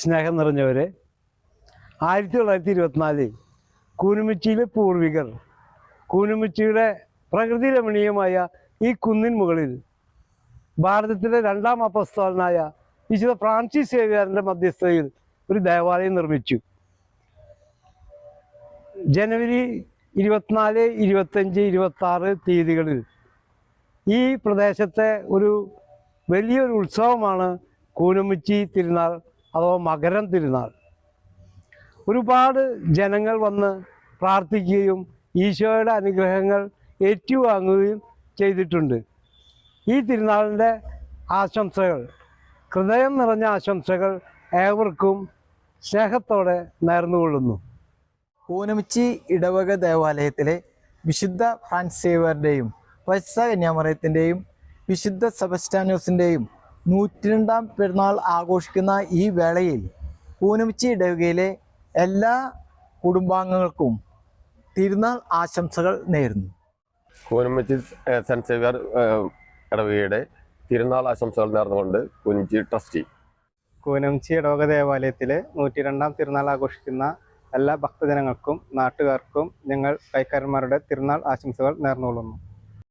സ്നേഹം നിറഞ്ഞവരെ. ആയിരത്തി തൊള്ളായിരത്തി ഇരുപത്തിനാലിൽ കൂനുമിച്ചിയിലെ പൂർവികർ കൂനുമിച്ചിയുടെ പ്രകൃതി രമണീയമായ ഈ കുന്നിൻ മുകളിൽ ഭാരതത്തിലെ രണ്ടാം അപ്പസ്തോലനായ വിശുദ്ധ ഫ്രാൻസിസ് സേവിയാറിന്റെ മധ്യസ്ഥതയിൽ ഒരു ദേവാലയം നിർമ്മിച്ചു. ജനുവരി ഇരുപത്തിനാല് ഇരുപത്തഞ്ച് ഇരുപത്തി ആറ് തീയതികളിൽ ഈ പ്രദേശത്തെ ഒരു വലിയൊരു ഉത്സവമാണ് കൂനമുച്ചി തിരുനാൾ. അഥവാ മകരം തിരുനാൾ ഒരുപാട് ജനങ്ങൾ വന്ന് പ്രാർത്ഥിക്കുകയും ഈശോയുടെ അനുഗ്രഹങ്ങൾ ഏറ്റുവാങ്ങുകയും ചെയ്തിട്ടുണ്ട്. ഈ തിരുനാളിന്റെ ആശംസകൾ ഹൃദയം നിറഞ്ഞ ആശംസകൾ ഏവർക്കും സ്നേഹത്തോടെ നേർന്നുകൊള്ളുന്നു. കൂനമിച്ചി ഇടവക ദേവാലയത്തിലെ വിശുദ്ധ ഫ്രാൻസേവറുടെയും വത്സ കന്യാമറയത്തിന്റെയും വിശുദ്ധ സെബസ്റ്റാനോസിന്റെയും നൂറ്റിരണ്ടാം പെരുന്നാൾ ആഘോഷിക്കുന്ന ഈ വേളയിൽ പൂനമിച്ചി ഇടവകയിലെ എല്ലാ കുടുംബാംഗങ്ങൾക്കും തിരുനാൾ ആശംസകൾ നേരുന്നു. പൂനമിച്ചി സെന്റ് സേവിയർ ഇടവകയുടെ തിരുനാൾ ആശംസകൾ നേർന്നുകൊണ്ട് പൂനമിച്ചി ട്രസ്റ്റി. കൂനമിച്ചി ഇടവക ദേവാലയത്തിലെ നൂറ്റി രണ്ടാം തിരുനാൾ ആഘോഷിക്കുന്ന എല്ലാ ഭക്തജനങ്ങൾക്കും നാട്ടുകാർക്കും ഞങ്ങൾ കൈക്കാരന്മാരുടെ തിരുനാൾ ആശംസകൾ നേർന്നുകൊള്ളുന്നു.